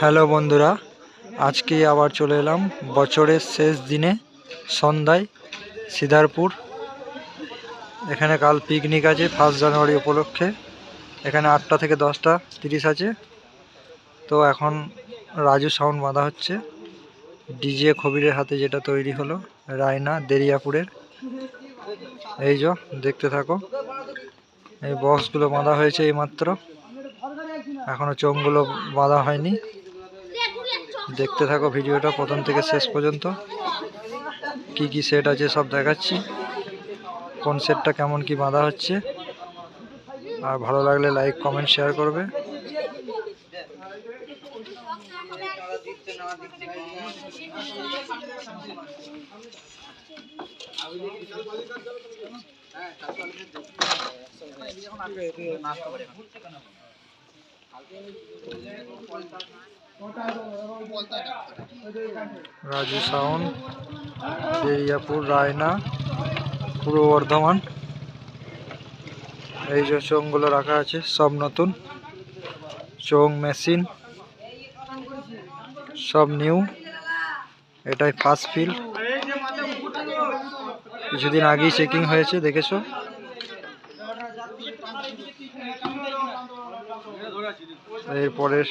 Hello বন্ধুরা আজকে আবার চলে এলাম বছরের শেষ দিনে সন্ধ্যায় সিদারপুর এখানে কাল পিকনিক আছে ফার্স্ট জানুয়ারি উপলক্ষে। এখানে আটটা থেকে দশটা তিরিশ আছে। তো এখন রাজু সাউন্ড বাঁধা হচ্ছে। ডিজে খবিরের হাতে যেটা তৈরি হলো, রায়না দেরিয়াপুরের। এই যো, দেখতে থাকো। এই বক্সগুলো বাঁধা হয়েছে এইমাত্র। এখনও চোঙগুলো বাঁধা হয়নি। দেখতে থাকো ভিডিওটা প্রথম থেকে শেষ পর্যন্ত। কি কি সেট আছে সব দেখাচ্ছি। কোন সেটটা কেমন কি বাঁধা হচ্ছে। আর ভালো লাগলে লাইক কমেন্ট শেয়ার করবে। রাজু সাউন্ড দেরিয়াপুর রায়না, পূর্ব বর্ধমান। এই যে চোঙগুলো রাখা আছে, সব নতুন। চোং মেশিন, সব নিউ। এটাই ফার্স্ট ফিল কিছুদিন আগেই চেকিং হয়েছে, দেখেছ? এরপরের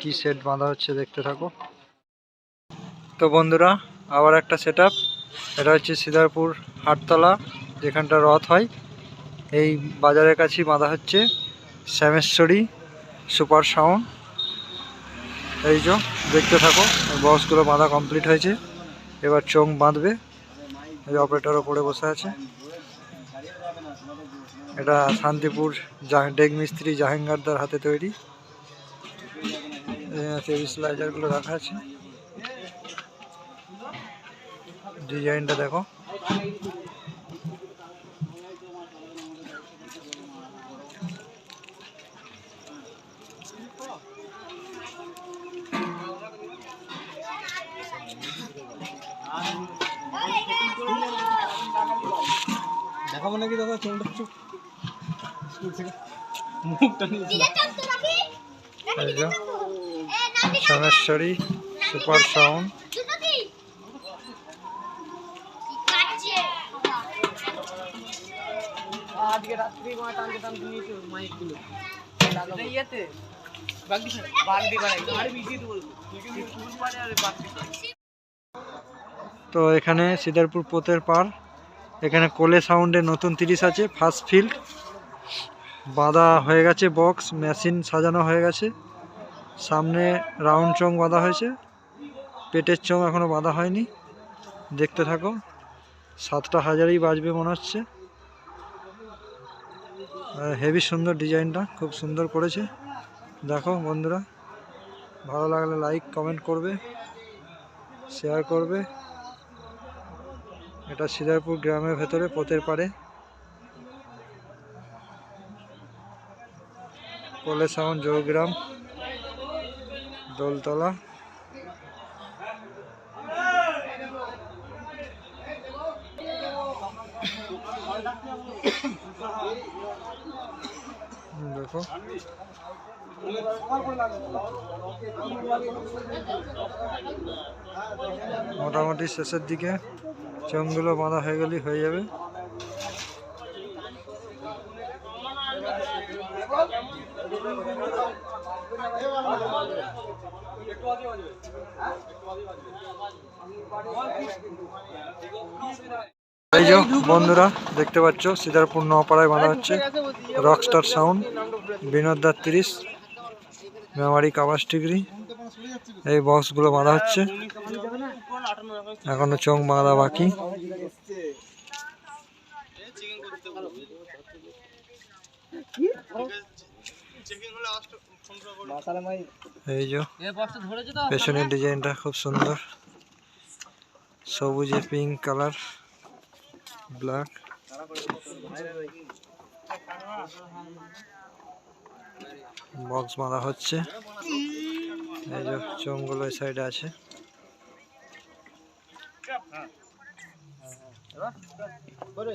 কি সেট বাঁধা হচ্ছে দেখতে থাকো। তো বন্ধুরা, আবার একটা সেট এটা হচ্ছে সিদারপুর হাটতলা, যেখানটা রথ হয়। এই বাজারের কাছেই বাঁধা হচ্ছে শ্যামেশ্বরী সুপার সাউন্ড এই যে, দেখতে থাকো, বক্সগুলো বাঁধা কমপ্লিট হয়েছে। এবার চোখ বাঁধবে। এই অপারেটর ওপরে বসে আছে। এটা শান্তিপুর ডেক মিস্ত্রি জাহাঙ্গারদার হাতে তৈরি। স্লাইজারগুলো রাখা আছে। ডিজাইনটা দেখো। দেখাবো নাকি দাদা? চোখটা চুপ। স্কুল থেকে মুখটা নিয়ে সোমেশ্বরী সুপার সাউন্ড। আজকে রাত্রি মা টানতে টানতে নিয়েছে মাইকগুলো। ইয়েতে? বাগদি বাগদি বাড়াই আরে মিশিয়ে দেবো স্কুল বাগদি তো এখানে সিদারপুর পোতের পার এখানে কোলে সাউন্ডের নতুন তিরিশ আছে ফার্স্ট ফিল্ড বাঁধা হয়ে গেছে বক্স মেশিন সাজানো হয়ে গেছে। সামনে রাউন্ড চং বাঁধা হয়েছে। পেটের চং এখনও বাঁধা হয়নি। দেখতে থাকো, সাতটা হাজারই বাজবে মনে হচ্ছে। হেভি সুন্দর ডিজাইনটা, খুব সুন্দর করেছে। দেখো বন্ধুরা, ভালো লাগলে লাইক, কমেন্ট করবে, শেয়ার করবে। এটা সিদারপুর গ্রামের ভেতরে পথের পাড়ে। কোলে সাউন্ড জৌগ্রাম দোলতলা। দেখো। মোটামুটি শেষের দিকে চোঙগুলো বাঁধা হয়ে গেলেই হয়ে যাবে। এই যে বন্ধুরা, দেখতে পাচ্ছ সিদারপুর নপাড়ায় বাঁধা হচ্ছে রকস্টার সাউন্ড বিনোদ দার তিরিশ, মেমারি কাবাস ডিগ্রি, এই বক্সগুলো বাঁধা হচ্ছে। এখনও চোখ বাঁধা বাকি। এই যে পেছনের ডিজাইনটা খুব সুন্দর। সবুজে পিঙ্ক কালার ব্ল্যাক বক্স বাঁধা হচ্ছে। এই যে চোঙগুলো এই সাইডে আছে। ধরে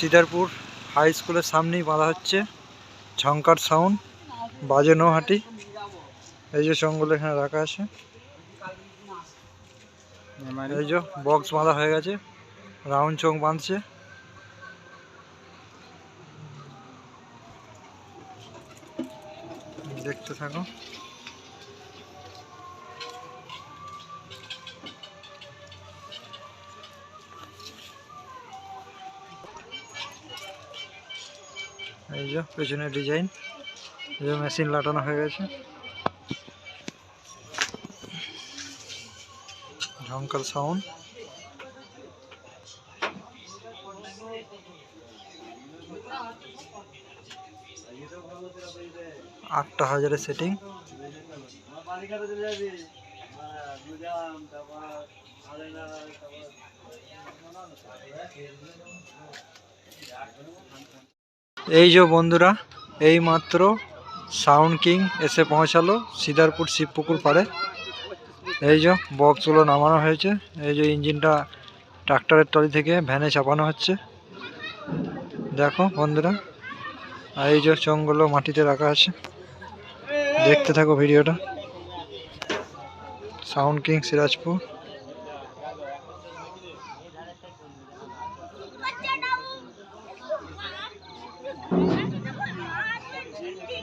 সিদারপুর হাই স্কুলের সামনেই বাঁধা হচ্ছে ঝঙ্কার সাউন্ড, বাজে নৌহাটি। এই যে চোঙগুলো এখানে রাখা আছে। এই যে বক্স বাঁধা হয়ে গেছে, রাউন্ড চোখ বাঁধছে। দেখতে থাকো। এই যে পেছনে ডিজাইন এই যে মেশিন লাটানো হয়ে গেছে। ঝঙ্কার সাউন্ড আটটা হাজারের সেটিং এই যে বন্ধুরা, এই মাত্র সাউন্ড কিং এসে পৌঁছালো সিদারপুর শিবপুকুর পাড়ে। এই যে বক্সগুলো নামানো হয়েছে, এই যে ইঞ্জিনটা ট্রাক্টরের টলি থেকে ভ্যানে চাপানো হচ্ছে। দেখো বন্ধুরা আর এই যে চোঙগুলো মাটিতে রাখা আছে। দেখতে থাকো ভিডিওটা। Sound king Sirajpur.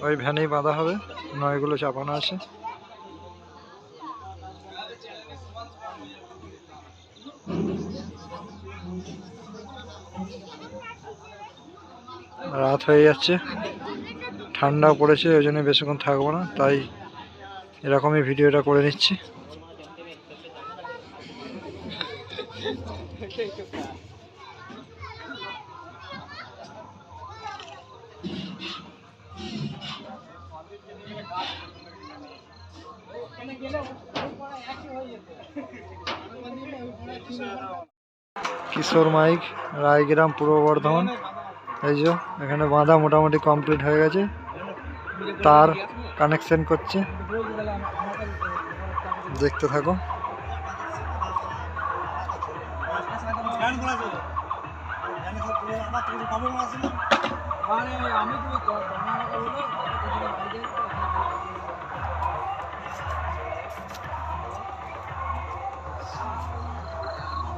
ওই ভ্যানেই বাঁধা হবে নয়গুলো চাপানো আছে। রাত হয়ে যাচ্ছে ঠান্ডা পড়েছে, ওই জন্য বেশিক্ষণ থাকব না, তাই এরকমই ভিডিওটা করে নিচ্ছি। কিশোর মাইক রায়গ্রাম পূর্ব বর্ধমান। এই যে এখানে বাঁধা মোটামুটি কমপ্লিট হয়ে গেছে। তার কানেকশন করছে। দেখতে থাকো।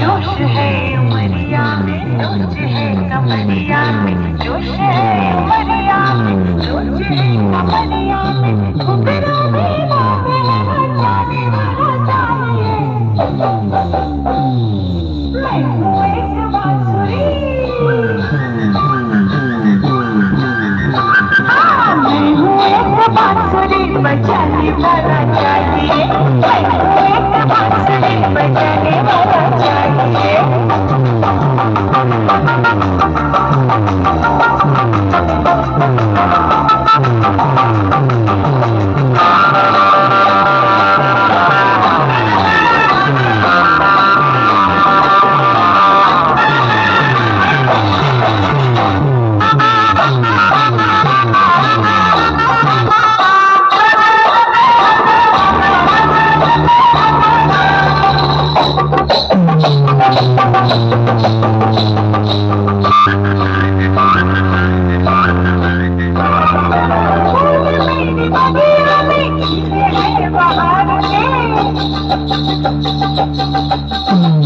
जोश है उमरिया में जोश है कमरिया में जोश है उमरिया में जोश है कमरिया うん。